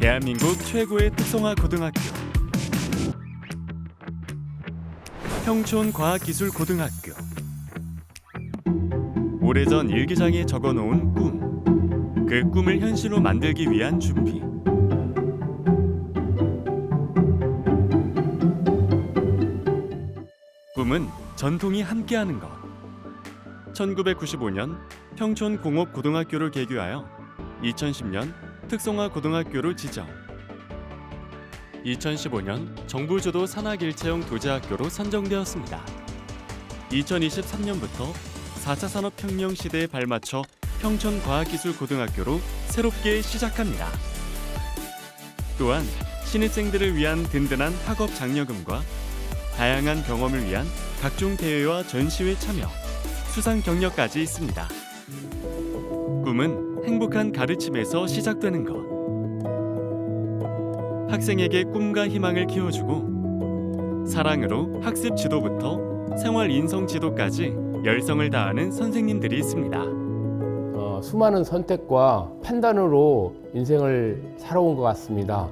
대한민국 최고의 특성화 고등학교 평촌과학기술고등학교 오래전 일기장에 적어놓은 꿈, 그 꿈을 현실로 만들기 위한 준비. 꿈은 전통이 함께하는 것. 1995년 평촌공업고등학교를 개교하여 2010년 특성화 고등학교를 지정. 2015년 정부 주도 산학 일체형 도제학교로 선정되었습니다. 2023년부터 4차 산업혁명 시대에 발맞춰 평촌과학기술고등학교로 새롭게 시작합니다. 또한 신입생들을 위한 든든한 학업 장려금과 다양한 경험을 위한 각종 대회와 전시회 참여, 수상 경력까지 있습니다. 꿈은 행복한 가르침에서 시작되는 것. 학생에게 꿈과 희망을 키워주고 사랑으로 학습 지도부터 생활 인성 지도까지 열성을 다하는 선생님들이 있습니다. 어, 수많은 선택과 판단으로 인생을 살아온 것 같습니다.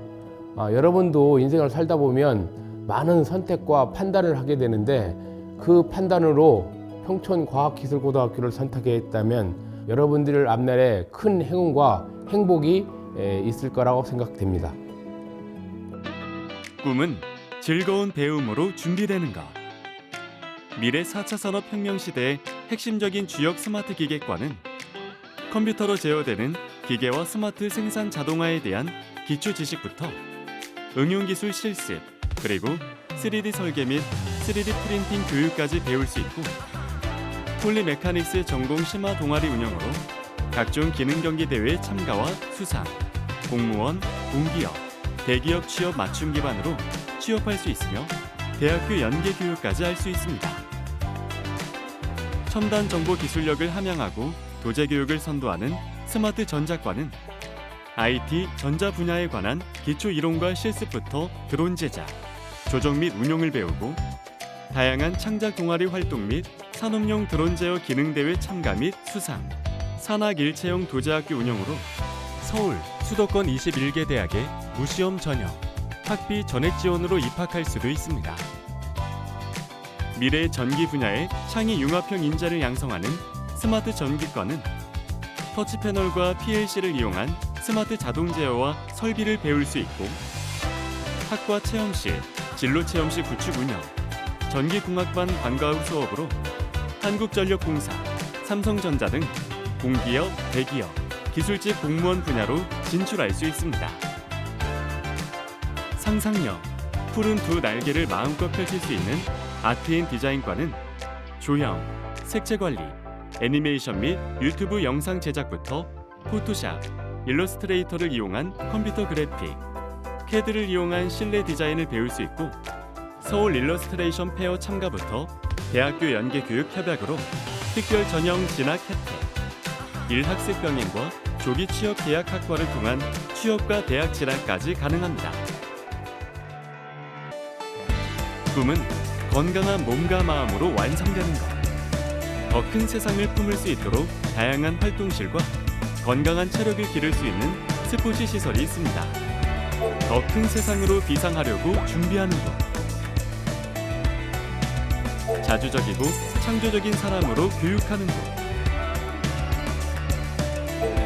아, 여러분도 인생을 살다 보면 많은 선택과 판단을 하게 되는데 그 판단으로 평촌과학기술고등학교를 선택했다면 여러분들 앞날에 큰 행운과 행복이 에, 있을 거라고 생각됩니다. 꿈은 즐거운 배움으로 준비되는 것. 미래 4차 산업혁명 시대의 핵심적인 주역 스마트 기계과는 컴퓨터로 제어되는 기계와 스마트 생산 자동화에 대한 기초 지식부터 응용 기술 실습, 그리고 3D 설계 및 3D 프린팅 교육까지 배울 수 있고 폴리 메카닉스 전공 심화 동아리 운영으로 각종 기능 경기 대회 참가와 수상, 공무원, 공기업, 대기업 취업 맞춤 기반으로 취업할 수 있으며 대학교 연계 교육까지 할 수 있습니다. 첨단 정보 기술력을 함양하고 도제 교육을 선도하는 스마트 전자과는 IT 전자 분야에 관한 기초 이론과 실습부터 드론 제작, 조정 및 운용을 배우고 다양한 창작 동아리 활동 및 산업용 드론 제어 기능 대회 참가 및 수상, 산학 일체형 도제학교 운영으로 서울 수도권 21개 대학에 무시험 전형, 학비 전액 지원으로 입학할 수도 있습니다. 미래 전기 분야의 창의 융합형 인재를 양성하는 스마트 전기과는 터치 패널과 PLC를 이용한 스마트 자동 제어와 설비를 배울 수 있고 학과 체험실, 진로 체험실 구축 운영, 전기공학반 방과 후 수업으로 한국전력공사, 삼성전자 등 공기업, 대기업, 기술직 공무원 분야로 진출할 수 있습니다. 상상력, 푸른 두 날개를 마음껏 펼칠 수 있는 아트앤 디자인과는 조형, 색채 관리, 애니메이션 및 유튜브 영상 제작부터 포토샵, 일러스트레이터를 이용한 컴퓨터 그래픽, 캐드를 이용한 실내 디자인을 배울 수 있고 서울 일러스트레이션 페어 참가부터 대학교 연계 교육 협약으로 특별 전형 진학 혜택, 일학습 병행과 조기 취업 계약 학과를 통한 취업과 대학 진학까지 가능합니다. 꿈은 건강한 몸과 마음으로 완성되는 것. 더 큰 세상을 품을 수 있도록 다양한 활동실과 건강한 체력을 기를 수 있는 스포츠 시설이 있습니다. 더 큰 세상으로 비상하려고 준비하는 것. 자주적이고 창조적인 사람으로 교육하는 곳.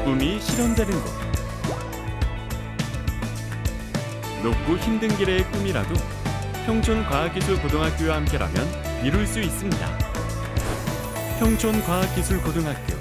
꿈이 실현되는 곳. 높고 힘든 길의 꿈이라도 평촌과학기술고등학교와 함께라면 이룰 수 있습니다. 평촌과학기술고등학교